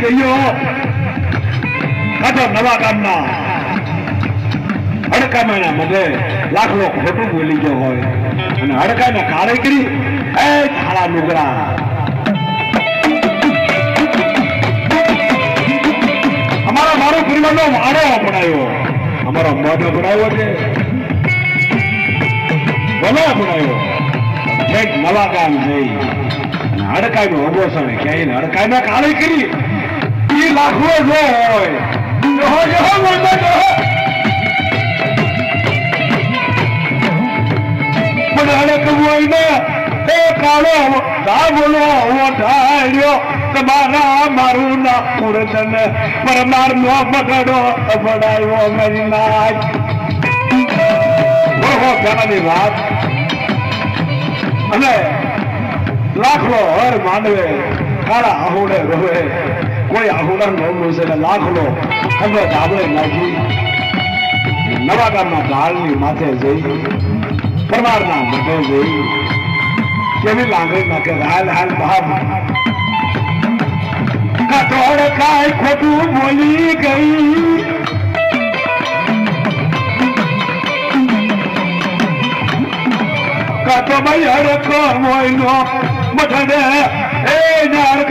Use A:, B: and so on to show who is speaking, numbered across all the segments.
A: ગયો. કાતો નવા ગામના. હડકામાના મધે લાખલો ખોટું બોલી ગયો હોય. અને હડકાને કાળે કરી એ થાળા નુગરા. અમારા મારો પરિવારનો વાડો અપનાયો અમારો મધ અપનાવ્યો છે. ભલે અપનાવ્યો છેક નવા ગામ જઈ અને હડકાઈનો અબોસણ ક્યાંય હડકાઈને કાળે કરી. ઈ લાખો જો હોય. પણ હડકવું હોય ને એ કાળો બોલો હું ઢાળ્યો તમારા મારું ના પુરતન પરમાર નો બગડો બડાયો મારી નાચ ઓહો વાત. અને લાખો હર માંડવે કાળા આહુને રોવે કોઈ આહુના નવલું છે ને લાખલો હવે ધાબળે નાખી નવા ગામના ઢાળની માથે જઈ પરમારના મઢે જઈ કેવી લાગણી નાખે હાલ હાલ ભાવ કઠોળ કાય ખોટું બોલી ગઈ કાતો ભાઈ હરકો મોઈનો મઠડે એ, ને ન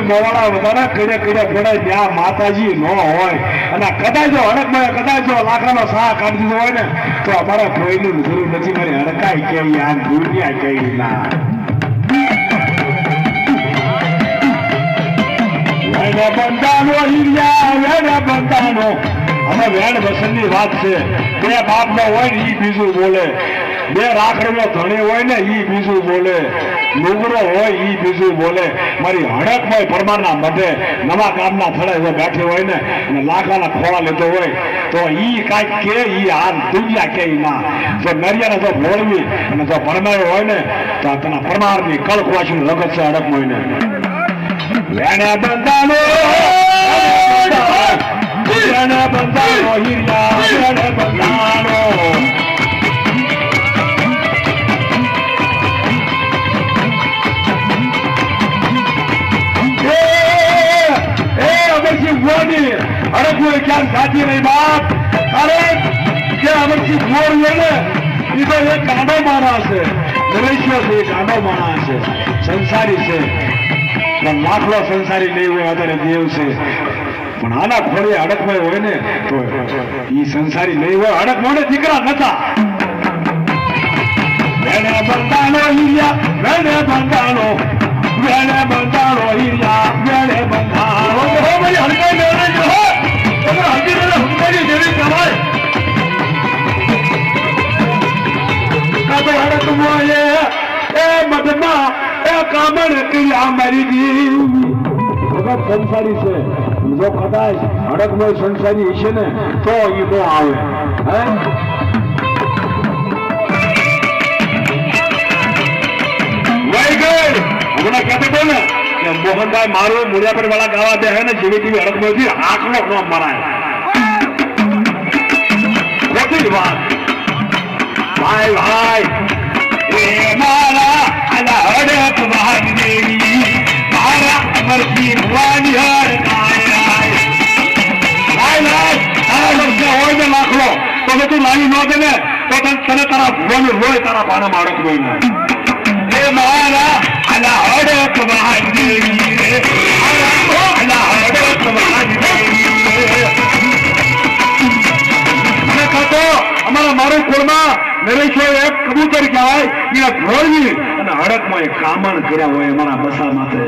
A: મોવાળા વધારે કર્યા કર્યા પડે ત્યાં માતાજી ન હોય. અને કદાચ જો હડકમાં કદાચ જો લાકડાનો સાહ કાઢી દીધો હોય ને, તો અમારા કોઈની જરૂર નથી. મારી હડકાય કે આ દુનિયા કઈ ના. વેણ બંધાનો હિરિયા વેણ બંધાનો હવે વેણ વસનની વાત છે બે બાપનો હોય ને ઈ બીજું બોલે. બે રાખડીનો ધણી હોય ને ઈ બીજું બોલે. લુગડો હોય ઈ બીજું બોલે. મારી હડકમાં પરમારના મધે નવા ગામના જો બેઠી હોય ને અને લાકડાના ખોળા લેતો હોય તો ઈ કાંઈક કે ઈ આ દુનિયા કે ઈ ના જો નરિયાને જો ભોળવી અને જો પરમાયો હોય ને. તો તેના પરમારની કળકવાસી રગત છે હડક હોય ને વેણે બંધાનો વેણે બંધાનો હિરિયા વેણે બંધાનો અરે કોઈ ક્યાં સાચી નહીં બાપ? અરે કે અમરસિંહ ગોર છે ને એ તો એક ગાંડો માણસ છે. નરેશ્વર છે ગાંડો માણસ છે. સંસારી છે. પણ લાખલો સંસારી નહીં હોય અત્યારે દેવ પણ આના ખોળે અડકમાં હોય ને, તો ઈ સંસારી નહીં હોય અડક મોડે દીકરા નતા. વેણે બંધાણો હિરિયા, વેણે બંધાણો વેણે બંધાણો હિરિયા, વેણે બંધાણો. હડકાઈ સંસારી છે. જો કદાચ હડકમય સંસારી છે ને, તો એ નો આવે. હે? હમણાં કહેતો હતો ને કે મોહનભાઈ મારું મુડિયાપર વાળા ગાવા દે ને જેવી તેવી હડકમાંથી આંખનો નો મરાય. ખોટી વાત. ભાઈ ભાઈ, એ મારા હોય તારા પાના માણસ હોય એ મારા આલા હડક એક કબૂતર કહેવાય, એને ઘોડવી અને હડકમાં એ કામણ કર્યા હોય અમારા બસા માથે.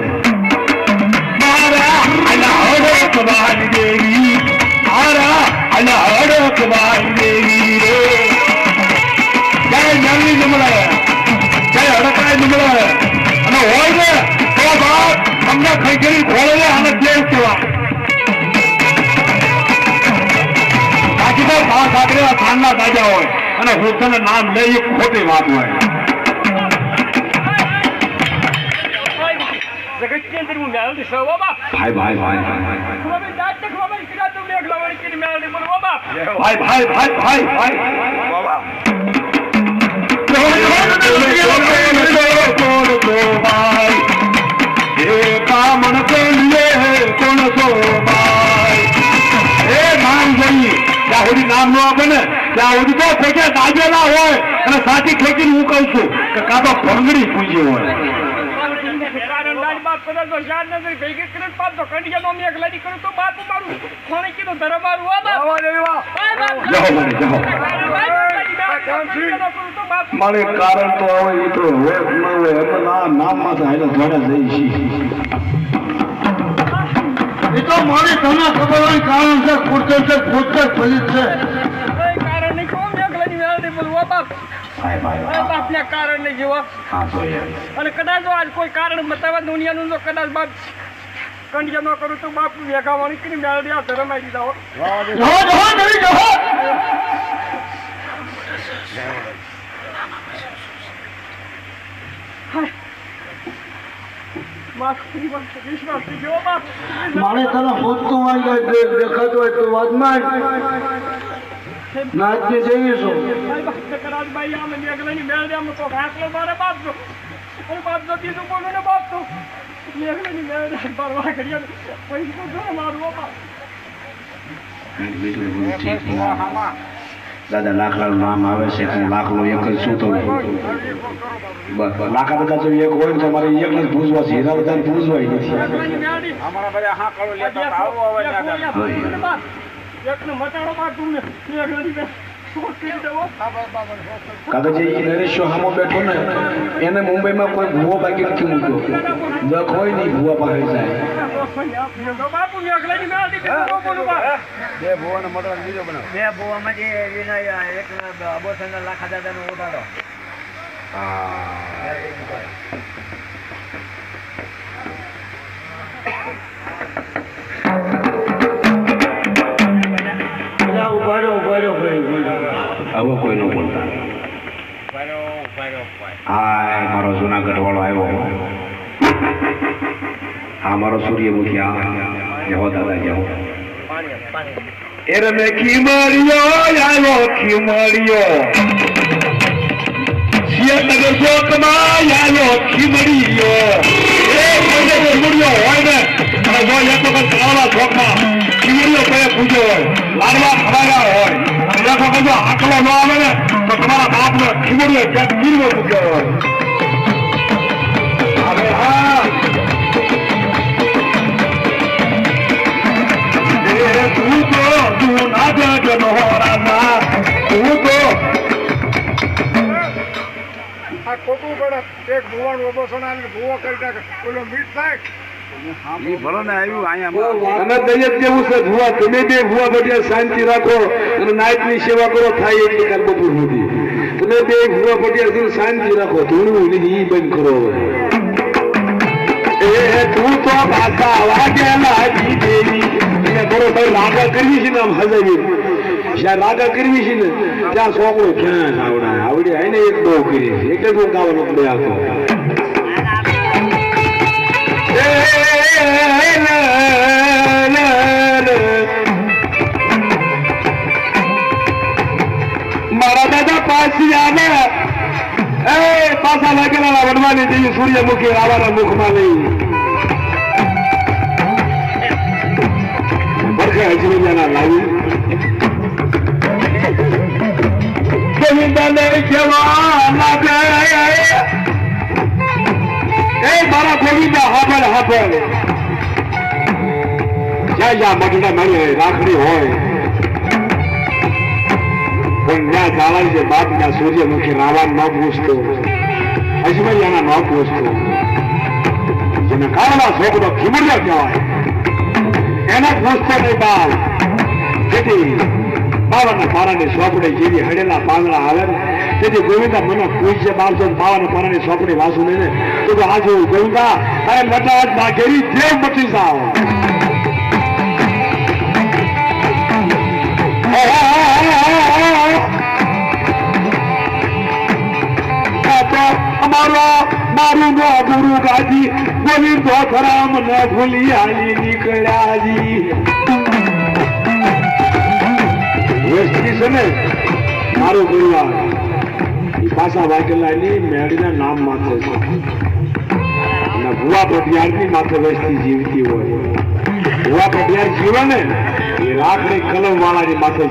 A: મારા, અલા હડક વાલી દેવી મારા, અલા કરી ખોળે અને દેવ કહેવાય બાકી તો ભા સાકરેલા ખાનના દાદા હોય અને હું તને નામ લઈ એ ખોટી વાત હોય ભાઈ ભાઈ ભાઈ ભાઈ ભાઈ ભાઈ ભાઈ ભાઈ ભાઈ આપે આ તો ખોટે દાજેલા હોય અને સાચી ખેંચીને હું કહું છું કે કાં તો ભંગડી પૂજી હોય.
B: કારણ મારું તો
A: એ તો હોય ન હોય એમ ના નામમાં થાય ધોડે જઈ
C: એ તો મારી તમને ખબર હોય કારણ છે ખુરશી છે ફલિત છે.
B: બાપ. કારણ જીવો. અને કદાચ આજ કોઈ કારણ બતાવે દુનિયાનું કદાચ બાપ કંડિયા ન કરું તો બાપ વેગાવાણી કરી મેળવી આ ધર્મ આવી દીધા હો
C: જહો જહો નહીં જહો
B: બાપ વિશ્વાસ થઈ ગયો બાપ.
C: મારે તને પૂછતું હોય દેખાતું હોય તો વાતમાં નાચી જઈશું
B: ભાઈ બાપ કદાચ આમ મેઘલાની મેળ આમ તો ઘાસલો મારે બાપ તો અને બાપ બોલું ને બાપ તો મેઘલાની મેળ બરવા કર્યા પૈસા જો મારું
A: દાદા લાખલાનું નામ આવે છે હું લાખલો એક જ શું તો? બસ બધા તો એક હોય ને તો મારે એક જ પૂછવા છે. હીરા બધા પૂછવા નથી
D: દાદા
B: એકને મટાડો બાપ તું મેઘલાની મેળ શોખ કરી દેવો
A: કાકા જે ઈ નરેશો હામો બેઠો ને એને મુંબઈમાં કોઈ ભૂવો બાકી નથી મૂક્યો. દખ હોય નહીં ભૂવા પાસે જાય.
D: બે ભુવાનો મોટો બીજો બનાવ.
E: બે એક અબોસનના લાખા
C: બધા
A: હવે કોઈ ન બોલતા. હા મારો જુનાગઢ વાળો આવ્યો. હા, મારો સૂર્યમુખી આ જહો દાદા જહો એરે ખીમળિયો આવ્યો ખીમરિયો સિયનગર ચોકમાં આવ્યો ખીમળિયો એ હોય ને? અને જો એક વખત કાળા ચોકમાં. ખીમરિયો કોઈ પૂજો હોય. લાડવા વખત જો આકલો ન આવે ને, તો તમારા બાપનો ખીમડીએ ક્યાંક ગીરવો મૂક્યો હા. તું તો
D: આ ખોટું પડે. એક ભુવાનો ઓબો સોના ભુવો કરી નાખે. ઓલો મીઠ થાય.
A: તમે રાગા કરવી છે ને આમ હજાવી જ્યાં રાગા કરવી છે ને, ત્યાં છોકરો ક્યાં આવડે? આવડે એને એક બહુ કરી છે. જ હું ગાવાનો પ્રયાસ વડવાની જઈએ સૂર્યમુખી રાવાના મુખમાં નહીં જ્યાં જ્યાં મઢડા મળી, રાખડી હોય. પણ ત્યાં ચાલે છે બાપ ત્યાં સૂર્યમુખી રાવણ ન પૂછતો અજમૈયાના ન પૂછતો જેને કાળના છોકરો ખીમડિયો કહેવાય. એને નહીં બાપ જેથી બાવાના પારાની સોપડે જેવી હડેલા પાંદડા આવે તેથી ગોવિંદા મને પૂછશે બાપસો બાવાના પારાની સોપડી વાસુ લઈને તો કે આજુ ગોવિંદા, તારે લટાવટ ના ઘેરી દેવ બચી જાઓ. અમારો મારું નો ગુરુ ગાજી બોલી તો ખરામ મને ભૂલી હાલી નીકળ્યા જી છે ને, મારું પરિવાર એ પાછા વાઘેલા ની મેળીના નામ માથે છે. અને ભુવા પટિયારની માથે વસ્તી જીવતી હોય. ભુવા પટિયાર જીવે ને, એ રાખડી કલમ વાળાની માથે